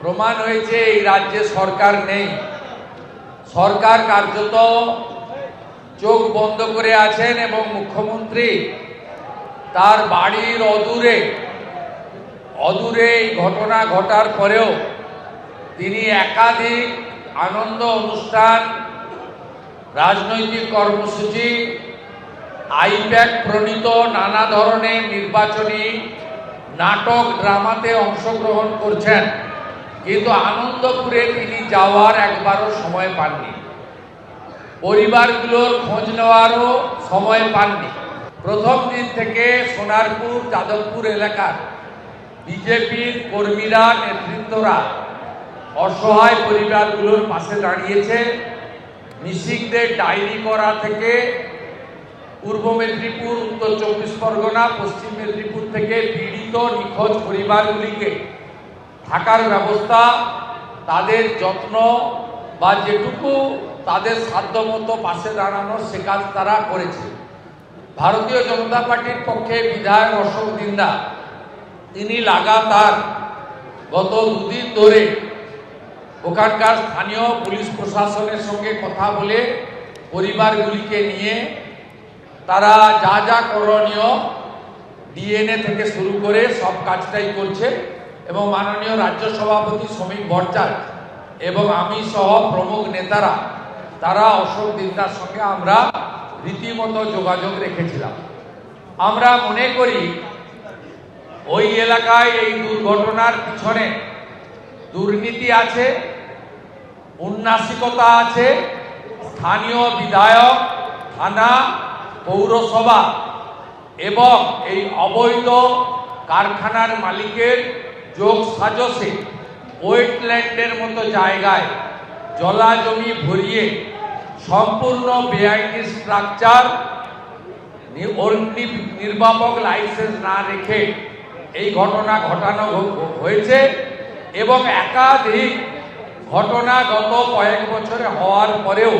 প্রমাণ হয়েছে, এই রাজ্যে সরকার নেই। সরকার কার্যত চোখ বন্ধ করে আছেন এবং মুখ্যমন্ত্রী তার বাড়ির অদূরে অদূরে এই ঘটনা ঘটার পরেও তিনি একাধিক আনন্দ অনুষ্ঠান, রাজনৈতিক কর্মসূচি, আইপ্যাক প্রণীত নানা ধরনের নির্বাচনী নাটক, ড্রামাতে অংশগ্রহণ করছেন। কিন্তু আনন্দপুরে তিনি যাওয়ার একবারও সময় পাননি। পরিবারগুলোর খোঁজ নেওয়ারও সময় পাননি। প্রথম দিন থেকে সোনারপুর, যাদবপুর এলাকার বিজেপির কর্মীরা, নেতৃত্বরা অসহায় পরিবারগুলোর পাশে দাঁড়িয়েছে। মিসিংদের ডায়েরি করা থেকে পূর্ব মেদিনীপুর, উত্তর চব্বিশ পরগনা, পশ্চিম মেদিনীপুর থেকে পীড়িত, নিখোঁজ পরিবারগুলিকে থাকার ব্যবস্থা, তাদের যত্ন বা যেটুকু তাদের সাধ্যমতো পাশে দাঁড়ানো সে কাজ তারা করেছে। ভারতীয় জনতা পার্টির পক্ষে বিধায়ক অশোক দিন্দা, তিনি লাগাতার গত দুদিন ধরে ওখানকার স্থানীয় পুলিশ প্রশাসনের সঙ্গে কথা বলে পরিবারগুলিকে নিয়ে তারা যা যা করণীয়, ডিএনএ থেকে শুরু করে সব কাজটাই করছে। এবং মাননীয় রাজ্য সভাপতি শ্রমিক ভট্টাচার্য এবং আমি সহ প্রমুখ নেতারা, তারা অশোক দিনদার সঙ্গে আমরা রীতিমতো যোগাযোগ রেখেছিলাম। আমরা মনে করি, ওই এলাকায় এই দুর্ঘটনার পিছনে দুর্নীতি আছে, উন্নাসিকতা আছে, স্থানীয় বিধায়ক, থানা, পৌরসভা এবং এই অবৈধ কারখানার মালিকের যোগ সাজসে ওয়েটল্যান্ডের মতো জায়গায় জলা জমি ভরিয়ে সম্পূর্ণ বেআইনি স্ট্রাকচার নির্বাপক লাইসেন্স না রেখে এই ঘটনা ঘটানো হয়েছে এবং একাধিক ঘটনা গত কয়েক বছরে হওয়ার পরেও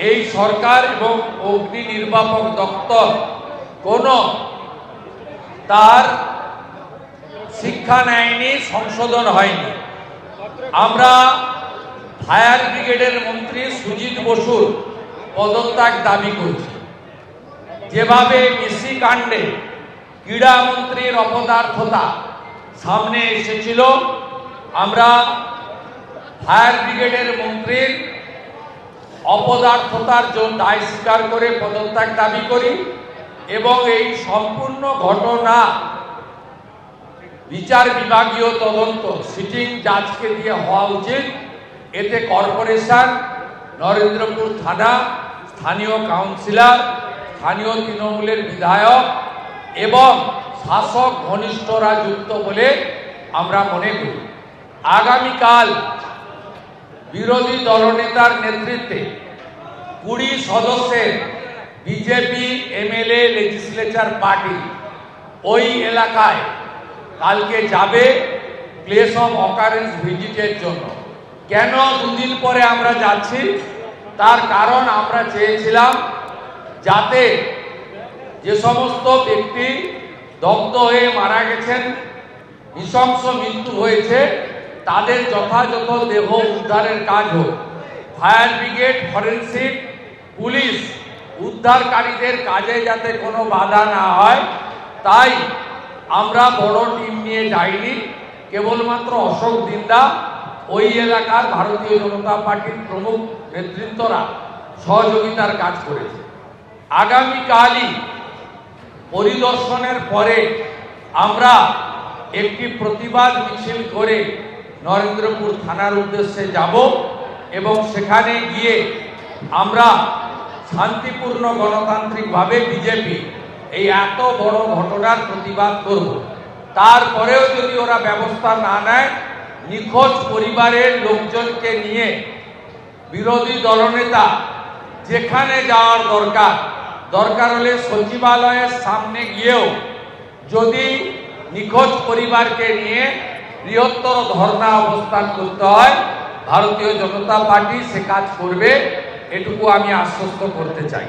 এই সরকার এবং অগ্নি নির্বাপক দপ্তর কোনো তার শিক্ষা নেয়নি, সংশোধন হয়নি। আমরা ফায়ার ব্রিগেডের মন্ত্রী সুজিত বসুর পদত্যাগ দাবি করছি। যেভাবে মিসি কাণ্ডে ক্রীড়ামন্ত্রীর অপদার্থতা সামনে এসেছিল, আমরা ফায়ার ব্রিগেডের মন্ত্রীর অপদার্থতার জন্য দায় স্বীকার করে পদত্যাগ দাবি করি এবং এই সম্পূর্ণ ঘটনা বিচার বিভাগীয় তদন্ত সিটিং জাজকে দিয়ে হওয়া উচিত। এতে কর্পোরেশন নরেন্দ্রপুর থানা, স্থানীয় কাউন্সিলর স্থানীয় তৃণমূলের বিধায়ক এবং শাসক ঘনিষ্ঠরা যুক্ত বলে আমরা মনে করি। আগামীকাল বিরোধী দলনেতার নেতৃত্বে কুড়ি সদস্যের বিজেপি, এমএলএ লেজিসলেচার পার্টি ওই এলাকায় কালকে যাবে প্লেস অফ অকারেন্স ভিজিটের জন্য। কেন দুদিন পরে আমরা যাচ্ছি? তার কারণ আমরা চেয়েছিলাম যাতে যে সমস্ত ব্যক্তি দগ্ধ হয়ে মারা গেছেন, নৃশংস মৃত্যু হয়েছে, তাদের যথাযথ দেহ উদ্ধারের কাজ হোক। ফায়ার ব্রিগেড, ফরেন্সিক, পুলিশ উদ্ধারকারীদের কাজে যাতে কোনো বাধা না হয়, তাই আমরা বড় টিম নিয়ে যাইনি, কেবলমাত্র অশোক দিন্দা, ওই এলাকার ভারতীয় জনতা পার্টির প্রমুখ নেতৃত্বরা সহযোগিতার কাজ করেছে। আগামীকালই পরিদর্শনের পরে আমরা একটি প্রতিবাদ মিছিল করে নরেন্দ্রপুর থানার উদ্দেশ্যে যাব এবং সেখানে গিয়ে আমরা শান্তিপূর্ণ গণতান্ত্রিকভাবে বিজেপি এই এত বড় ঘটনার প্রতিবাদ করব। তারপরেও যদি ওরা ব্যবস্থা না নেয়, নিখোঁজ পরিবারের লোকজনকে নিয়ে বিরোধী দলনেতা যেখানে যাওয়ার দরকার দরকার হলে সচিবালয়ের সামনে গিয়েও যদি নিখোঁজ পরিবারকে নিয়ে বৃহত্তর ধর্ণা অবস্থান করতে হয়, ভারতীয় জনতা পার্টি সে কাজ করবে, এটুকু আমি আশ্বস্ত করতে চাই।